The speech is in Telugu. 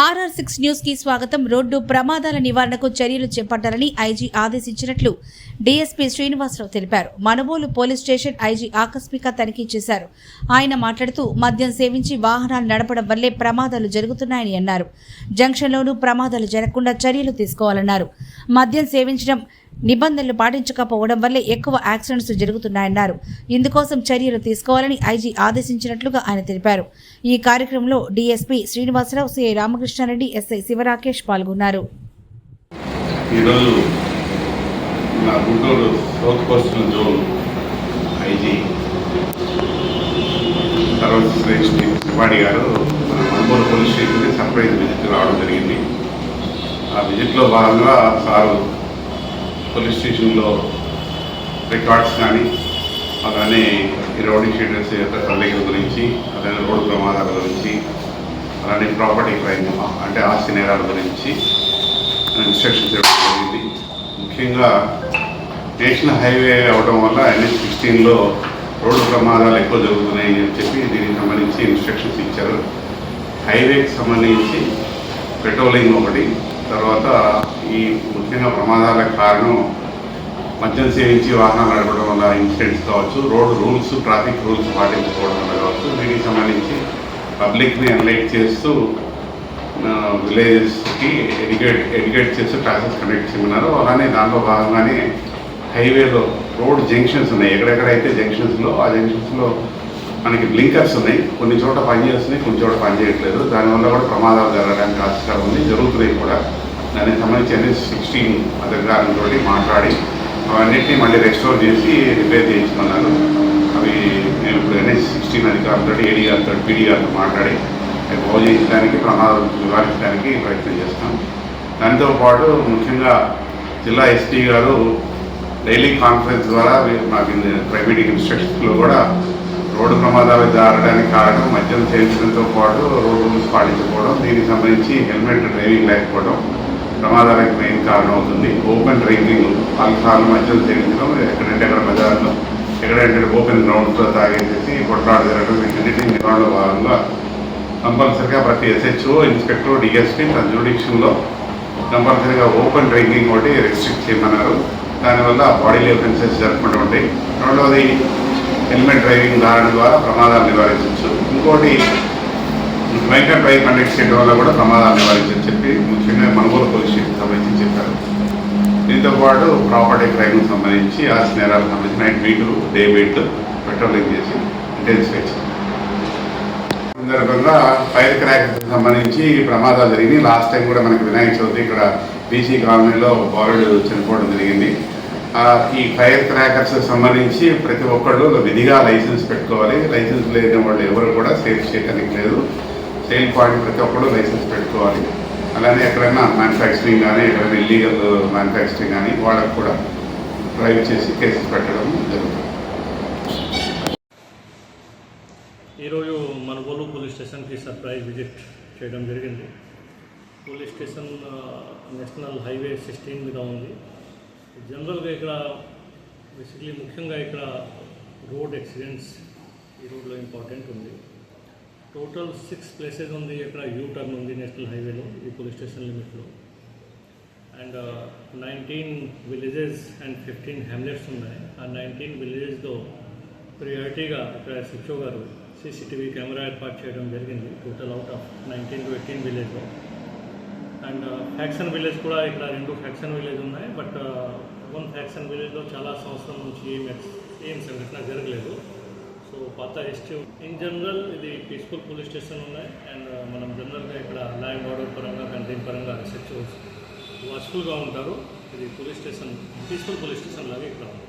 ఆర్ఆర్ సిక్స్ న్యూస్కి స్వాగతం. రోడ్డు ప్రమాదాల నివారణకు చర్యలు చేపట్టాలని ఐజీ ఆదేశించినట్లు డీఎస్పీ శ్రీనివాసరావు తెలిపారు. మనుబోలు పోలీస్ స్టేషన్ ఐజీ ఆకస్మిక తనిఖీ చేశారు. ఆయన మాట్లాడుతూ మద్యం సేవించి వాహనాలు నడపడం వల్లే ప్రమాదాలు జరుగుతున్నాయని అన్నారు. జంక్షన్లోనూ ప్రమాదాలు జరగకుండా చర్యలు తీసుకోవాలన్నారు. మద్యం సేవించడం నిబంధనలు పాటించకపోవడం వల్లే ఎక్కువ యాక్సిడెంట్స్ జరుగుతున్నాయన్నారు. ఇందుకోసం చర్యలు తీసుకోవాలని ఐజీ ఆదేశించినట్లుగా ఆయన తెలిపారు. ఈ కార్యక్రమంలో DSP Srinivasa Rao CI Ramakrishna Reddy SI Siva Rakesh పాల్గొన్నారు. ఈరోజు నా Guntur south coastal zone IG Tripathi garu Manipur police స్టేషన్కి సర్ప్రైజ్ విజిట్ రావడం జరిగింది. ఆ విజిట్లో భాగంగా సారు పోలీస్ స్టేషన్లో రికార్డ్స్ కానీ అలానే రౌడీ షీటర్స్ యొక్క సర్వేల గురించి అలానే రోడ్డు ప్రమాదాల గురించి అలానే ప్రాపర్టీ క్రైమ్ అంటే ఆస్తి నేరాల గురించి ఇన్స్ట్రక్షన్స్ ఇవ్వడం జరిగింది. ముఖ్యంగా నేషనల్ హైవే అవడం వల్ల ఎన్ఎస్ సిక్స్టీన్లో రోడ్డు ప్రమాదాలు ఎక్కువ జరుగుతున్నాయి అని చెప్పి దీనికి సంబంధించి ఇన్స్ట్రక్షన్స్ ఇచ్చారు. హైవేకి సంబంధించి పెట్రోలింగ్ ఒకటి తర్వాత ఈ ముఖ్యంగా ప్రమాదాలకు కారణం మద్యం సేవించి వాహనాలు నడపడం వల్ల ఇన్సిడెంట్స్ కావచ్చు రోడ్ రూల్స్ ట్రాఫిక్ రూల్స్ పాటించుకోవడం వల్ల కావచ్చు. దీనికి సంబంధించి పబ్లిక్ని ఎన్లైట్ చేస్తూ విలేజెస్కి ఎడ్యుకేట్ ఎడ్యుకేట్ చేస్తూ క్లాసెస్ కండక్ట్ చేయమన్నారు. అలానే దాంట్లో భాగంగానే హైవేలో రోడ్ జంక్షన్స్ ఉన్నాయి. ఎక్కడెక్కడైతే జంక్షన్స్లో ఆ జంక్షన్స్లో మనకి బ్లింకర్స్ ఉన్నాయి. కొన్ని చోట పనిచేస్తున్నాయి కొన్ని చోట పనిచేయట్లేదు. దానివల్ల కూడా ప్రమాదాలు జరగడానికి ఆస్కారం ఉంది. జరుగుతున్నాయి కూడా. దానికి సంబంధించి సిక్స్టీన్ అధికారులతో మాట్లాడి అవన్నిటిని మళ్ళీ రెస్టోర్ చేసి రిపేర్ చేయించుకున్నాను. అవి నేను ఇప్పుడు ఎన్ఎస్ సిక్స్టీన్ అధికారులతో ఏడీ గారితో పీడీ గారితో మాట్లాడి అవి బాగు చేయించడానికి ప్రమాదం నివారించడానికి ప్రయత్నం చేస్తాం. దాంతోపాటు ముఖ్యంగా జిల్లా ఎస్టీ గారు డైలీ కాన్ఫరెన్స్ ద్వారా మాకు ప్రైవేట్ ఇన్స్ట్రక్షన్స్లో కూడా రోడ్డు ప్రమాదాలు జరగడానికి కారణం మద్యం చేయించడంతో పాటు రోడ్డు రూల్స్ పాటించకపోవడం దీనికి సంబంధించి హెల్మెట్ డ్రైవింగ్ లేకపోవడం ప్రమాదాలకు మెయిన్ కారణం అవుతుంది ఓపెన్ డ్రింకింగ్ ఆల్కహాల్ మధ్యలో సేవించడం ఎక్కడంటే అక్కడ బజార్లో ఎక్కడంటే ఓపెన్ గ్రౌండ్స్లో తాగేసేసి కొట్లాట జరగడం వీటన్నిటిని నిర్వహణలో భాగంగా కంపల్సరిగా ప్రతి ఎస్హెచ్ఓ ఇన్స్పెక్టర్ డిఎస్పీ తన జ్యూడిక్షన్లో కంపల్సరీగా ఓపెన్ డ్రింకింగ్ ఒకటి రెస్ట్రిక్ట్ చేయమన్నారు. దానివల్ల బాడీలో ఎఫెన్సెస్ జరగకుండా ఉంటాయి. రెండవది హెల్మెట్ డ్రైవింగ్ దాని ద్వారా ప్రమాదాలు నివారించవచ్చు. ఇంకోటి వెహికల్ పై కండక్ట్ చేయడం వల్ల కూడా ప్రమాదాలు నివారించని చెప్పి ముఖ్యంగా మనుగోలు పోలీస్ స్టేషన్ సంబంధించి చెప్పారు. దీంతో పాటు ప్రాపర్టీ క్రైమ్ సంబంధించి ఆ నేరాలకు సంబంధించి night beat day beat patrolling చేసి ఇంటెన్సిఫై చేశారు. సందర్భంగా ఫైర్ క్రాక్ సంబంధించి ప్రమాదాలు జరిగినాయి. లాస్ట్ టైం కూడా మనకి వినాయక చవితి ఇక్కడ బీసీ కాలనీలో బాలుడు చనిపోవడం జరిగింది. ఈ ఫైర్ క్రాకర్స్ సంబంధించి ప్రతి ఒక్కళ్ళు విధిగా లైసెన్స్ పెట్టుకోవాలి. లైసెన్స్ లేని వాళ్ళు ఎవరు కూడా సేఫ్ చేయడానికి లేదు. సేల్ పాయింట్ ప్రతి ఒక్కడు లైసెన్స్ పెట్టుకోవాలి. అలానే ఎక్కడైనా మ్యానుఫ్యాక్చరింగ్ కానీ ఎక్కడైనా ఇల్లీగల్ మ్యానుఫ్యాక్చరింగ్ కానీ వాళ్ళకు కూడా డ్రైవ్ చేసి కేసెస్ పెట్టడం జరుగుతుంది. ఈరోజు మనగోలు పోలీస్ స్టేషన్కి సర్ప్రైజ్ విజిట్ చేయడం జరిగింది. Police station national highway sixteen మీద ఉంది. జనరల్గా ఇక్కడ బేసిక్లీ ముఖ్యంగా ఇక్కడ రోడ్ యాక్సిడెంట్స్ ఈ రోడ్లో ఇంపార్టెంట్ ఉంది. టోటల్ సిక్స్ ప్లేసెస్ ఉంది ఇక్కడ యూ టర్న్ ఉంది నేషనల్ హైవేలో ఈ police station లిమిట్లో and nineteen villages and fifteen hamlets ఉన్నాయి. ఆ నైన్టీన్ విలేజెస్లో ప్రియారిటీగా ఇక్కడ సిచ్చో గారు సీసీటీవీ కెమెరా ఏర్పాటు చేయడం జరిగింది. Total out of nineteen to eighteen విలేజ్లో అండ్ ఫ్యాక్షన్ విలేజ్ కూడా ఇక్కడ రెండు ఫ్యాక్షన్ విలేజ్ ఉన్నాయి. బట్ వన్ ఫ్యాక్షన్ విలేజ్లో చాలా సంవత్సరం నుంచి ఏం ఏం సంఘటన జరగలేదు. సో పాత హిస్టరీ ఇన్ జనరల్ ఇది పీస్ఫుల్ పోలీస్ స్టేషన్ ఉన్నాయి. అండ్ uh, మనం జనరల్గా ఇక్కడ ల్యాండ్ ఆర్డర్ పరంగా కంట్రీన్ పరంగా రిసెర్చ్ వాచ్ఫుల్గా ఉంటారు. ఇది police station peaceful police station లాగా ఇక్కడ ఉంది.